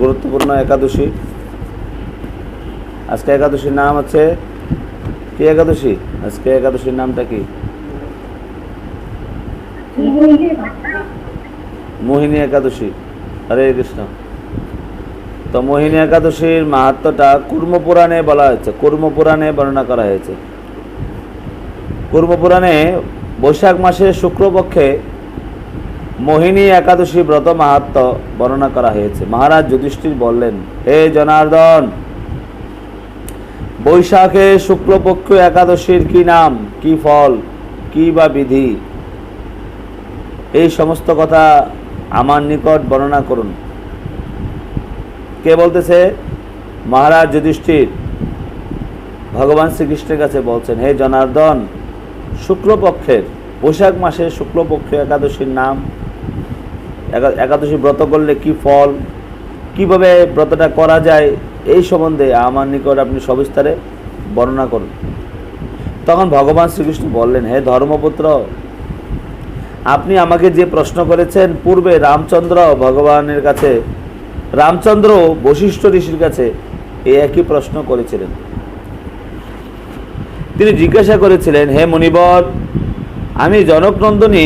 গুরুত্বপূর্ণ একাদশী। আজকে একাদশীর নাম হচ্ছে কি একাদশী? আজকে একাদশীর নামটা কি? মোহিনী একাদশী। হরে কৃষ্ণ। তো মোহিনী একাদশীর মাহাত্মটা কুর্ম পুরাণে বলা হয়েছে কুর্ম পুরাণে বর্ণনা করা হয়েছে। কুর্ম পুরাণে বৈশাখ মাসের শুক্লপক্ষে মোহিনী একাদশী ব্রত মাহাত্ম বর্ণনা করা হয়েছে। মহারাজ যুধিষ্ঠির বললেন, হে জনার্দন, বৈশাখে শুক্লপক্ষ একাদশীর কি নাম, কি ফল, কি বা বিধি? এই সমস্ত কথা আমার নিকট বর্ণনা করুন। কে বলতেছে? মহারাজ যুধিষ্ঠির। ভগবান শ্রীকৃষ্ণের কাছে বলছেন, হে জনার্দন, শুক্লপক্ষের, বৈশাখ মাসে শুক্লপক্ষ একাদশীর নাম একাদশী ব্রত করলে কি ফল? কীভাবে ব্রতটা করা যায়? এই সম্বন্ধে আমার নিকট আপনি সবিস্তারে বর্ণনা করুন। তখন ভগবান শ্রীকৃষ্ণ বললেন, হে ধর্মপুত্র, আপনি আমাকে যে প্রশ্ন করেছেন, পূর্বে রামচন্দ্র ভগবানের কাছে, রামচন্দ্র বশিষ্ঠ ঋষির কাছে এই একই প্রশ্ন করেছিলেন। তিনি জিজ্ঞাসা করেছিলেন, হে মুনিবর, আমি জনকনন্দনী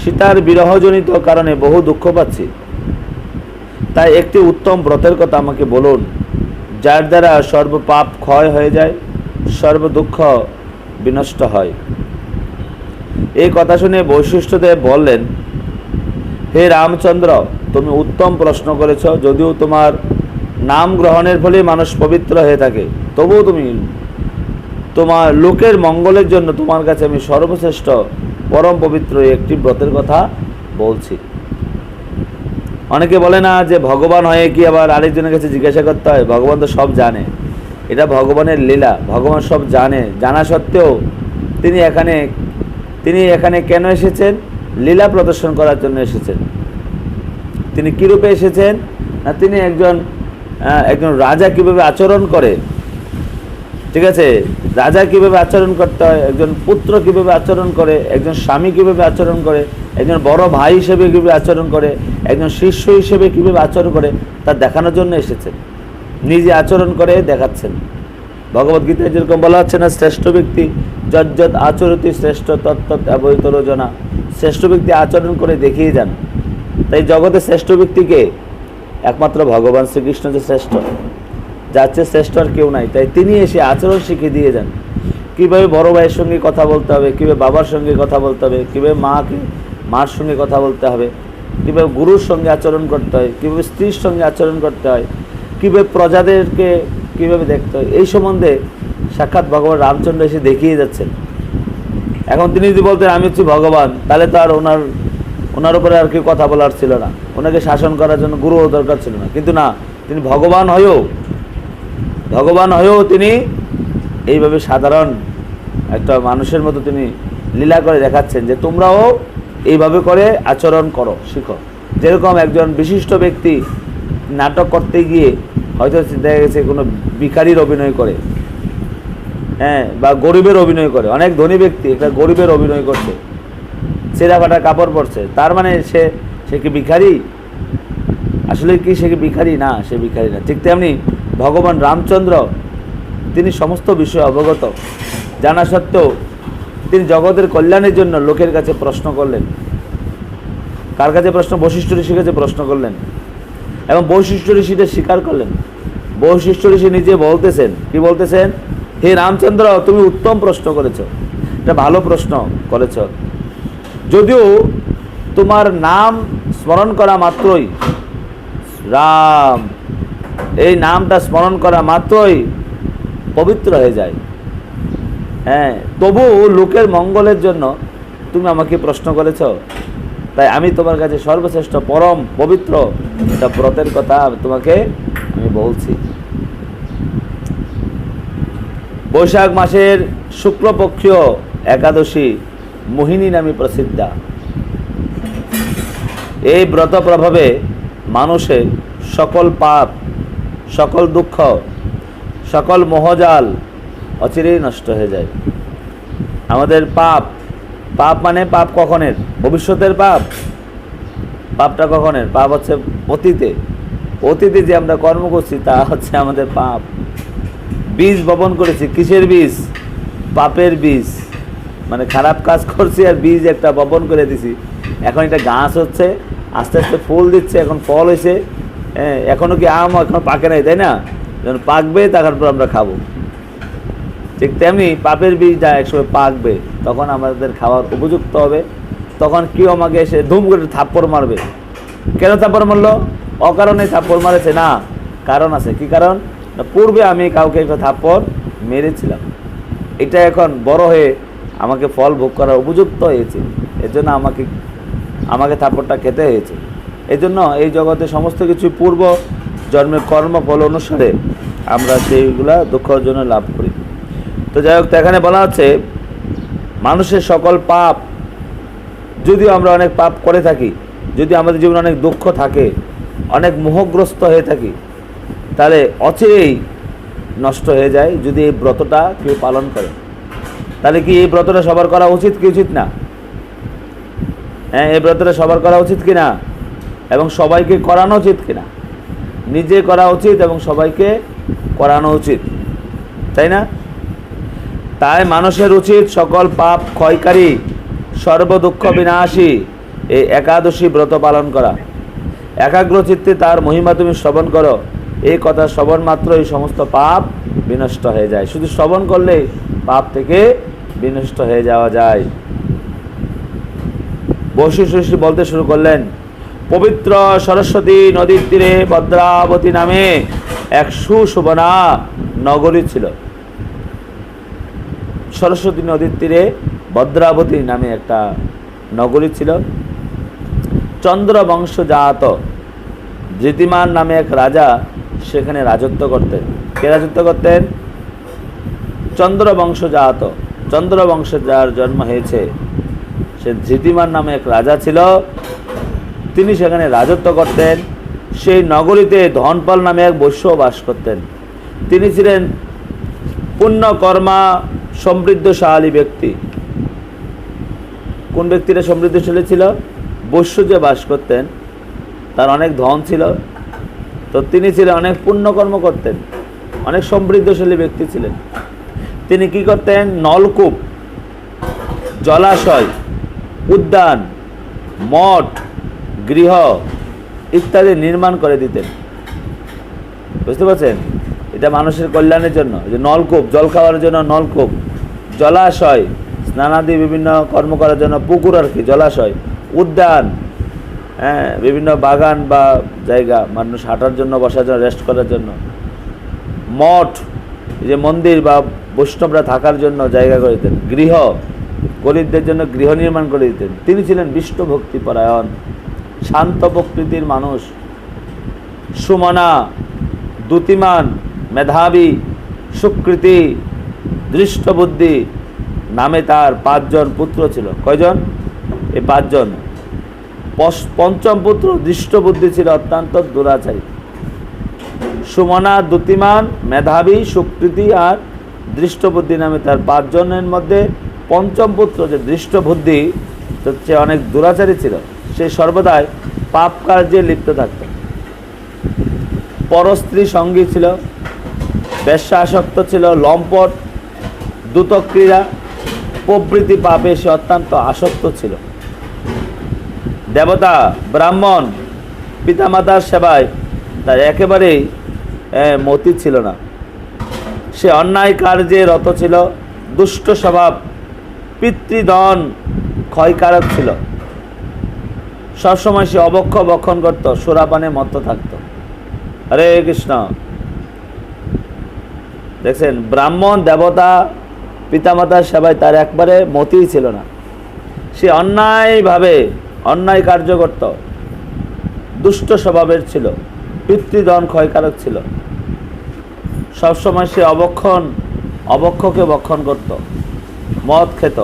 সীতার বিরহজনিত কারণে বহু দুঃখ পাচ্ছি। তাই একটি উত্তম ব্রতের কথা আমাকে বলুন, যার দ্বারা সর্বপাপ ক্ষয় হয়ে যায়, সর্ব দুঃখ বিনষ্ট হয়। এই কথা শুনে বৈশিষ্ট্যদেব বললেন, হে রামচন্দ্র, তুমি উত্তম প্রশ্ন করেছ, যদিও তোমার নাম গ্রহণের ফলে মানুষ পবিত্র হয়ে থাকে, তবুও তুমি তোমার লোকের মঙ্গলের জন্য তোমার কাছে আমি সর্বশ্রেষ্ঠ পরম পবিত্র একটি ব্রতের কথা বলছি। অনেকে বলে না যে ভগবান হয়ে কি আবার আরেকজনের কাছে জিজ্ঞাসা করতে হয়? ভগবান তো সব জানে। এটা ভগবানের লীলা। ভগবান সব জানে। জানা সত্ত্বেও তিনি এখানে তিনি এখানে কেন এসেছেন? লীলা প্রদর্শন করার জন্য এসেছেন। তিনি কীরূপে এসেছেন? না তিনি একজন একজন রাজা কীভাবে আচরণ করে? ঠিক আছে? রাজা কীভাবে আচরণ করতে হয়? একজন পুত্র কীভাবে আচরণ করে? একজন স্বামী কীভাবে আচরণ করে? একজন বড় ভাই হিসেবে কীভাবে আচরণ করে? একজন শিষ্য হিসেবে কীভাবে আচরণ করে? তা দেখানোর জন্য এসেছেন। নিজে আচরণ করে দেখাচ্ছেন। ভগবদ্গীতায় যেরকম বলা হচ্ছে না, শ্রেষ্ঠ ব্যক্তি যজ্জত আচরতি শ্রেষ্ঠ তত্ত্ব অবৈতর জনা শ্রেষ্ঠ ব্যক্তি আচরণ করে দেখিয়ে যান। তাই জগতে শ্রেষ্ঠ ব্যক্তিকে একমাত্র ভগবান শ্রীকৃষ্ণ যে শ্রেষ্ঠ। যার চেয়ে শ্রেষ্ঠ আর কেউ নাই। তাই তিনি এসে আচরণ শিখিয়ে দিয়ে যান। কীভাবে বড় ভাইয়ের সঙ্গে কথা বলতে হবে, কীভাবে বাবার সঙ্গে কথা বলতে হবে, কীভাবে মাকে, মার সঙ্গে কথা বলতে হবে, কীভাবে গুরুর সঙ্গে আচরণ করতে হয়, কীভাবে স্ত্রীর সঙ্গে আচরণ করতে হয়, কীভাবে প্রজাদেরকে কীভাবে দেখতে হয়, এই সম্বন্ধে সাক্ষাৎ ভগবান রামচন্দ্র এসে দেখিয়ে যাচ্ছেন। এখন তিনি যদি বলতেন, আমি হচ্ছি ভগবান তাহলে তো আর ওনার ওনার উপরে আর কেউ কথা বলার ছিল না। ওনাকে শাসন করার জন্য গুরুও দরকার ছিল না। কিন্তু না, তিনি ভগবান হয়েও ভগবান হয়েও তিনি এইভাবে সাধারণ একটা মানুষের মতো তিনি লীলা করে দেখাচ্ছেন যে তোমরাও এইভাবে করে আচরণ করো, শিখো। যেরকম একজন বিশিষ্ট ব্যক্তি নাটক করতে গিয়ে হয়তো দেখা গেছে কোনো ভিখারির অভিনয় করে হ্যাঁ বা গরিবের অভিনয় করে, অনেক ধনী ব্যক্তি একটা গরিবের অভিনয় করছে ছেঁড়া ফাটা কাপড় পরছে, তার মানে সে সে কি ভিখারি? আসলে কি সে কি ভিখারি? না, সে ভিখারি না। ঠিক তেমনি ভগবান রামচন্দ্র, তিনি সমস্ত বিষয়ে অবগত। জানা সত্ত্বেও তিনি জগতের কল্যাণের জন্য লোকের কাছে প্রশ্ন করলেন। কার কাছে প্রশ্ন? বৈশিষ্ট্য ঋষির কাছে প্রশ্ন করলেন। এবং বৈশিষ্ট্য ঋষিটা স্বীকার করলেন। বৈশিষ্ট্য ঋষি নিজে বলতেছেন, কি বলতেছেন? হে রামচন্দ্র, তুমি উত্তম প্রশ্ন করেছ। এটা ভালো প্রশ্ন করেছ। যদিও তোমার নাম স্মরণ করা মাত্রই রাম এই নামটা স্মরণ করা মাত্রই পবিত্র হয়ে যায়। হ্যাঁ তবু লোকের মঙ্গলের জন্য তুমি আমাকে প্রশ্ন করেছ। তাই আমি তোমার কাছে সর্বশ্রেষ্ঠ পরম পবিত্র একটা ব্রতের কথা তোমাকে আমি বলছি। বৈশাখ মাসের শুক্লপক্ষীয় একাদশী মোহিনী নামে প্রসিদ্ধা। এই ব্রত প্রভাবে মানুষের সকল পাপ সকল দুঃখ, সকল মোহজাল অচিরেই নষ্ট হয়ে যায়। আমাদের পাপ পাপ মানে পাপ কখনের? ভবিষ্যতের পাপ? পাপটা কখনের? পাপ হচ্ছে অতীতে। অতীতে যে আমরা কর্ম করছি, তা হচ্ছে আমাদের পাপ। বীজ বপন করেছি, কিসের বীজ? পাপের বীজ। মানে খারাপ কাজ করছি আর বীজ একটা বপন করে দিছি। এখন এটা গাছ হচ্ছে, আস্তে আস্তে ফুল দিচ্ছে, এখন ফল হয়েছে। হ্যাঁ এখনও কি আম এখনও পাকে নাই, তাই না? যখন পাকবে তারপর আমরা খাব। ঠিক তেমনি পাপের বীজটা একসময় পাকবে, তখন আমাদের খাওয়ার উপযুক্ত হবে। তখন কেউ আমাকে এসে ধুম করে থাপ্পড় মারবে। কেন থাপ্পড় মারলো? অকারণে থাপ্পড় মারেছে না। কারণ আছে, কি কারণ? পূর্বে আমি কাউকে একটা থাপ্পড় মেরেছিলাম। এটা এখন বড় হয়ে আমাকে ফল ভোগ করার উপযুক্ত হয়েছে। এর জন্য আমাকে আমাকে থাপ্পড়টা খেতে হয়েছে। এই জন্য এই জগতে সমস্ত কিছু পূর্ব জন্মের কর্মফল অনুসারে আমরা সেইগুলা দুঃখ জন্য লাভ করি। তো যাই হোক এখানে বলা হচ্ছে, মানুষের সকল পাপ যদিও আমরা অনেক পাপ করে থাকি, যদি আমাদের জীবনে অনেক দুঃখ থাকে, অনেক মোহগ্রস্ত হয়ে থাকি, তাহলে অচিরেই নষ্ট হয়ে যায় যদি এই ব্রতটা কেউ পালন করে। তাহলে কি এই ব্রতটা সবার করা উচিত কি উচিত না? হ্যাঁ এই ব্রতটা সবার করা উচিত কি না? এবং সবাইকে করানো উচিত কিনা। নিজে করা উচিত এবং সবাইকে করানো উচিত। তাই না? তাই মানুষের উচিত সকল পাপ ক্ষয়কারী, সর্বদুঃখ বিনাশী এই একাদশী ব্রত পালন করা। একাগ্র চিত্তে তার মহিমা তুমি শ্রবণ করো। এই কথা শ্রবণ মাত্র এই সমস্ত পাপ বিনষ্ট হয়ে যায়। শুধু শ্রবণ করলেই পাপ থেকে বিনষ্ট হয়ে যাওয়া যায়। বশিষ্ঠ ঋষি বলতে শুরু করলেন পবিত্র সরস্বতী নদীর তীরে ভদ্রাবতী নামে এক সুশোভনা নগরী ছিল। সরস্বতী নদীর তীরে ভদ্রাবতী নামে একটা নগরী ছিল। চন্দ্রবংশজাত ধৃতিমান নামে এক রাজা সেখানে রাজত্ব করতেন। কে রাজত্ব করতেন? চন্দ্রবংশজাত। চন্দ্রবংশে যার জন্ম হয়েছে, সে ধৃতিমান নামে এক রাজা ছিল। তিনি সেখানে রাজত্ব করতেন। সেই নগরীতে ধনপাল নামে এক বৈশ্য বাস করতেন। তিনি ছিলেন পুণ্যকর্মা সমৃদ্ধশালী ব্যক্তি। কোন ব্যক্তিরা সমৃদ্ধশালী ছিল? বৈশ্য যে বাস করতেন, তার অনেক ধন ছিল। তো তিনি ছিলেন অনেক পুণ্যকর্ম করতেন, অনেক সমৃদ্ধশালী ব্যক্তি ছিলেন। তিনি কি করতেন? নলকূপ, জলাশয়, উদ্যান, মঠ গৃহ ইত্যাদি নির্মাণ করে দিতেন। বুঝতে পারছেন? এটা মানুষের কল্যাণের জন্য। যে নলকূপ, জল খাওয়ার জন্য নলকূপ, জলাশয়, স্নানাদি বিভিন্ন কর্ম করার জন্য পুকুর আর কি, জলাশয়, উদ্যান হ্যাঁ বিভিন্ন বাগান বা জায়গা মানুষ হাঁটার জন্য, বসার জন্য রেস্ট করার জন্য। মঠ যে মন্দির বা বৈষ্ণবরা থাকার জন্য জায়গা করে দিতেন। গৃহ, গরিবদের জন্য গৃহ নির্মাণ করে দিতেন। তিনি ছিলেন বিষ্ণু ভক্তিপরায়ণ। শান্ত প্রকৃতির মানুষ। সুমনা, দ্যুতিমান, মেধাবী, সুকৃতি, দৃষ্টবুদ্ধি নামে তার পাঁচজন পুত্র ছিল। কয়জন? এই পাঁচজন। পঞ্চম পুত্র দৃষ্টবুদ্ধি ছিল অত্যন্ত দুরাচারী। সুমনা, দ্যুতিমান, মেধাবী, সুকৃতি আর দৃষ্টবুদ্ধি নামে তার পাঁচজনের মধ্যে পঞ্চম পুত্র যে দৃষ্টবুদ্ধি সে অনেক দুরাচারী ছিল। সে সর্বদাই পাপ কার্যে লিপ্ত থাকত। পরস্ত্রী সঙ্গী ছিল বেশ্যা আসক্ত ছিল, লম্পট দ্রুতক্রীড়া প্রবৃত্তি পাপে সে অত্যন্ত আসক্ত ছিল। দেবতা, ব্রাহ্মণ, পিতামাতার সেবায় তার একেবারেই মতি ছিল না। সে অন্যায় কার্যে রত ছিল, দুষ্ট স্বভাব পিতৃদন ক্ষয়কারক ছিল। সবসময় সে অবক্ষ বক্ষণ করত, সুরাপানে মত্ত থাকত। হরে কৃষ্ণ। দেখছেন, ব্রাহ্মণ, দেবতা, পিতামাতার সেবায় তার একবারে মতিই ছিল না। সে অন্যায়ভাবে অন্যায় কার্য করত। দুষ্ট স্বভাবের ছিল পিতৃদন ক্ষয়কারক ছিল। সবসময় সে অবক্ষণ, অবক্ষকে বক্ষণ করত, মদ খেত।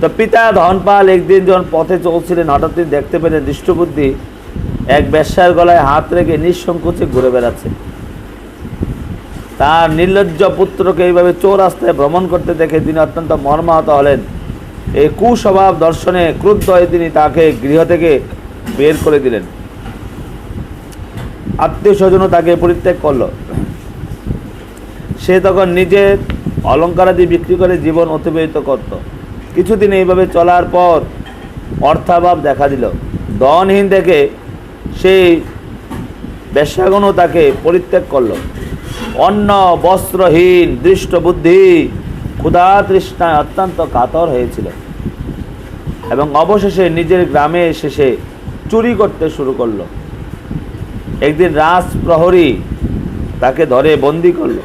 তো পিতা ধনপাল একদিন যখন পথে চলছিলেন, হঠাৎ তিনি দেখতে পেলেন দৃষ্টবুদ্ধি এক বেশ্যার গলায় হাত রেখে নিঃসংকোচে ঘুরে বেড়াচ্ছে। তার নির্লজ্জ পুত্রকে এইভাবে চোর রাস্তায় ভ্রমণ করতে দেখে তিনি অত্যন্ত মর্মাহত হলেন। এই কুস্বভাব দর্শনে ক্রুদ্ধ হয়ে তিনি তাকে গৃহ থেকে বের করে দিলেন। আত্মীয় স্বজনও তাকে পরিত্যাগ করল। সে তখন নিজের অলঙ্কারাদি বিক্রি করে জীবন অতিবাহিত করত। কিছুদিন এইভাবে চলার পর অর্থাভাব দেখা দিল। দনহীন থেকে সেই বেশ্যাগণও তাকে পরিত্যাগ করল। অন্ন, বস্ত্রহীন, দৃষ্টবুদ্ধি, ক্ষুধা তৃষ্ণায় অত্যন্ত কাতর হয়েছিল। এবং অবশেষে নিজের গ্রামে এসে সে চুরি করতে শুরু করল। একদিন রাজ প্রহরী তাকে ধরে বন্দি করল।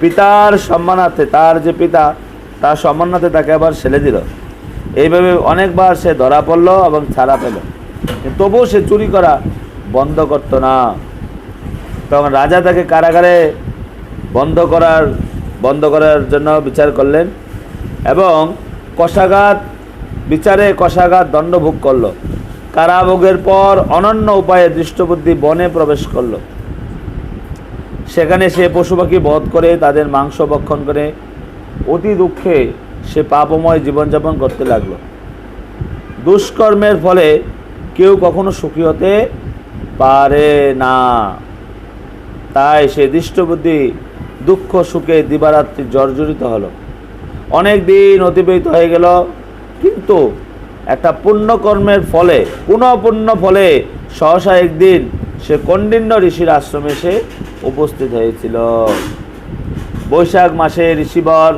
পিতার সম্মানার্থে তার যে পিতা তার সম্মানার্থে তাকে আবার ছেলে দিল। এইভাবে অনেকবার সে ধরা পড়ল এবং ছাড়া পেল। তবুও সে চুরি করা বন্ধ করতো না। তখন রাজা তাকে কারাগারে বন্ধ করার বন্ধ করার জন্য বিচার করলেন এবং কষাঘাত, বিচারে কষাঘাত দণ্ডভোগ করল। কারাভোগের পর অনন্য উপায়ে দৃষ্টবুদ্ধি বনে প্রবেশ করল। সেখানে সে পশু পাখি বধ করে তাদের মাংস ভক্ষণ করে অতি দুঃখে সে পাপময় জীবনযাপন করতে লাগল। দুষ্কর্মের ফলে কেউ কখনো সুখী হতে পারে না। তাই সে দৃষ্টবুদ্ধি, দুঃখ, সুখে দিবারাত্রি জর্জরিত হলো। অনেক দিন অতিবাহিত হয়ে গেল, কিন্তু একটা পুণ্যকর্মের ফলে পুনঃপুণ্য ফলে সহসা একদিন সে কণ্ডিন্য ঋষির আশ্রমে সে উপস্থিত হয়েছিল। বৈশাখ মাসে ঋষিবর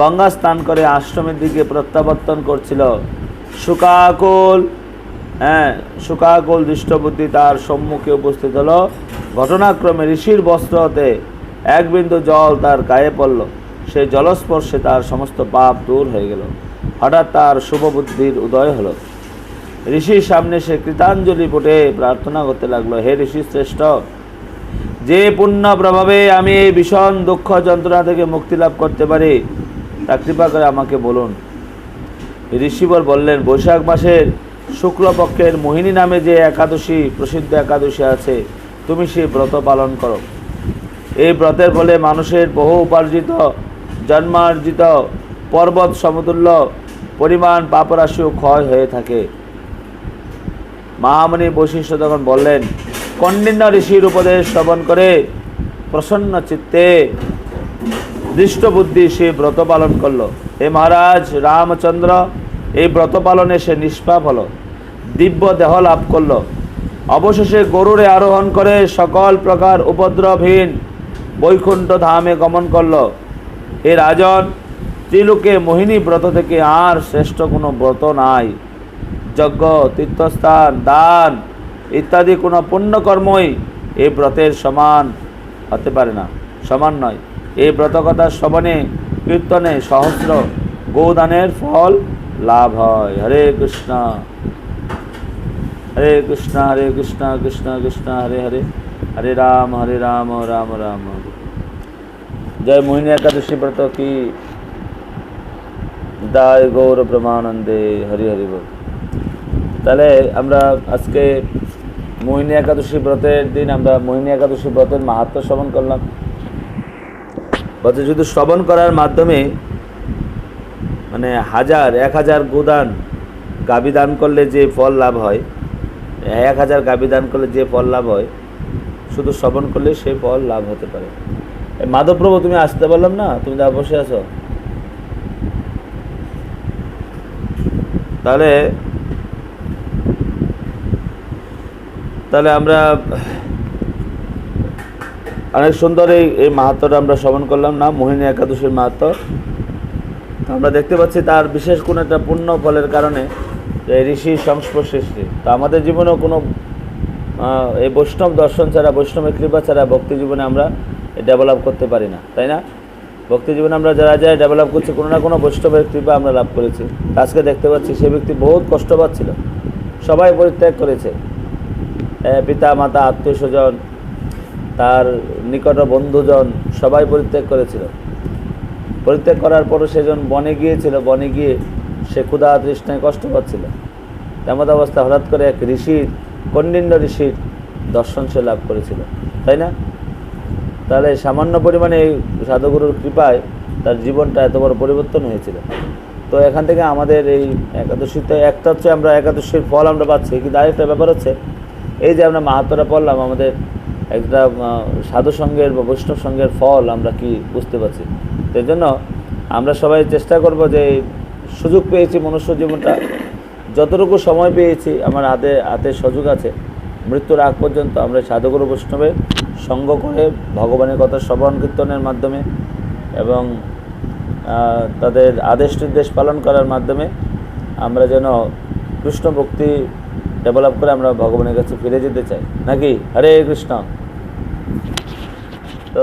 গঙ্গা স্নান করে আশ্রমের দিকে প্রত্যাবর্তন করছিল। শুকাকুল হ্যাঁ শুকাকুল দৃষ্টবুদ্ধি তার সম্মুখে উপস্থিত হলো। ঘটনাক্রমে ঋষির বস্ত্র হতে এক বিন্দু জল তার গায়ে পড়ল। সেই জলস্পর্শে তার সমস্ত পাপ দূর হয়ে গেল। হঠাৎ তার শুভ বুদ্ধির উদয় হলো। ঋষির সামনে সে কৃতাঞ্জলি ফুটে প্রার্থনা করতে লাগল, হে ঋষি শ্রেষ্ঠ যে পুণ্য প্রভাবে আমি এই ভীষণ দুঃখ যন্ত্রণা থেকে মুক্তি লাভ করতে পারি, তা কৃপা করে আমাকে বলুন। ঋষিবর বললেন, বৈশাখ মাসের শুক্লপক্ষের মোহিনী নামে যে একাদশী, প্রসিদ্ধ একাদশী আছে, তুমি সেই ব্রত পালন করো। এই ব্রতের ফলে মানুষের বহু উপার্জিত, জন্মার্জিত পর্বত সমতুল্য পরিমাণ পাপরাশিও ক্ষয় হয়ে থাকে। মহামণি বৈশিষ্ট্য তখন বললেন কণ্ডিন্য ঋষির উপদেশ শ্রবণ করে প্রসন্ন চিত্তে দৃষ্টবুদ্ধি সে ব্রত পালন করল। হে মহারাজ, রামচন্দ্র, এই ব্রত পালনে সে নিষ্পাপ হলো, দিব্য দেহ লাভ করল। অবশেষে গরুরে আরোহণ করে সকল প্রকার উপদ্রবহীন বৈকুণ্ঠ ধামে গমন করল। এ রাজন, ত্রিলোকে মোহিনী ব্রত থেকে আর শ্রেষ্ঠ কোনো ব্রত নাই। যজ্ঞ, তীর্থস্থান, দান ইত্যাদি কোনো পুণ্যকর্মই এই ব্রতের সমান হতে পারে না। সমান নয়। এই ব্রতকথা শ্রবণে, কীর্তনে সহস্র গোদানের ফল লাভ হয়। হরে কৃষ্ণ। হরে কৃষ্ণ হরে কৃষ্ণ কৃষ্ণ কৃষ্ণ, হরে হরে। হরে রাম হরে রাম রাম রাম। জয় মোহিনী একাদশী ব্রত কি? দায় গৌর ব্রহ্মানন্দে। হরি হরি বল। তাহলে আমরা আজকে মোহিনী একাদশী ব্রতের দিন আমরা মোহিনী একাদশী ব্রতের মাহাত্ম শ্রবণ করলাম। বলতে শুধু শ্রবণ করার মাধ্যমে মানে হাজার, এক হাজার গোদান গাবি দান করলে যে ফল লাভ হয়, এক হাজার গাবি দান করলে যে ফল লাভ হয়, শুধু শ্রবণ করলে সেই ফল লাভ হতে পারে। মাধবপ্রভু, তুমি আসতে পারলাম না? তুমি যা বসে আছো। তাহলে তাহলে আমরা অনেক সুন্দর এই এই মাহাত্মটা আমরা শ্রবণ করলাম না, মোহিনী একাদশীর মাহাত্ম। আমরা দেখতে পাচ্ছি তার বিশেষ কোনো একটা পুণ্য ফলের কারণে যে ঋষি সংস্পর্শ সৃষ্টি। তো আমাদের জীবনেও কোনো এই বৈষ্ণব দর্শন ছাড়া, বৈষ্ণবের কৃপা ছাড়া ভক্তি জীবনে আমরা ডেভেলপ করতে পারি না, তাই না? ভক্তি জীবনে আমরা যারা যারা ডেভেলপ করছি, কোনো না কোনো বৈষ্ণবের কৃপা আমরা লাভ করেছি। আজকে দেখতে পাচ্ছি সে ব্যক্তি বহুত কষ্ট পাচ্ছিল। সবাই পরিত্যাগ করেছে। পিতা, মাতা, আত্মীয় স্বজন, তার নিকট বন্ধুজন, সবাই পরিত্যাগ করেছিল। পরিত্যাগ করার পরও সেজন বনে গিয়েছিল, বনে গিয়ে সে ক্ষুধা তৃষ্ণায় কষ্ট পাচ্ছিল। তেমন অবস্থা হঠাৎ করে এক ঋষির কণ্ডিন্য ঋষির দর্শন সে লাভ করেছিল, তাই না? তাহলে সামান্য পরিমাণে এই সাধুগুরুর কৃপায় তার জীবনটা এত বড় পরিবর্তন হয়েছিল। তো এখান থেকে আমাদের এই একাদশীতে একটা হচ্ছে আমরা একাদশীর ফল আমরা পাচ্ছি, কিন্তু আরেকটা ব্যাপার হচ্ছে এই যে আমরা মাহাত্মটা পড়লাম, আমাদের একটা সাধু সঙ্গের বা বৈষ্ণব সঙ্গের ফল আমরা কি বুঝতে পারছি? সেই জন্য আমরা সবাই চেষ্টা করব যে সুযোগ পেয়েছি মনুষ্য জীবনটা। যতটুকু সময় পেয়েছি, আমার হাতে হাতে সুযোগ আছে, মৃত্যুর আগ পর্যন্ত আমরা সাধুগুরু বৈষ্ণবের সঙ্গ করে ভগবানের কথা শ্রবণ কীর্তনের মাধ্যমে এবং তাদের আদেশ নির্দেশ পালন করার মাধ্যমে আমরা যেন কৃষ্ণ ভক্তি ডেভেলপ করে আমরা ভগবানের কাছে ফিরে যেতে চাই। নাকি? হরে কৃষ্ণ। তো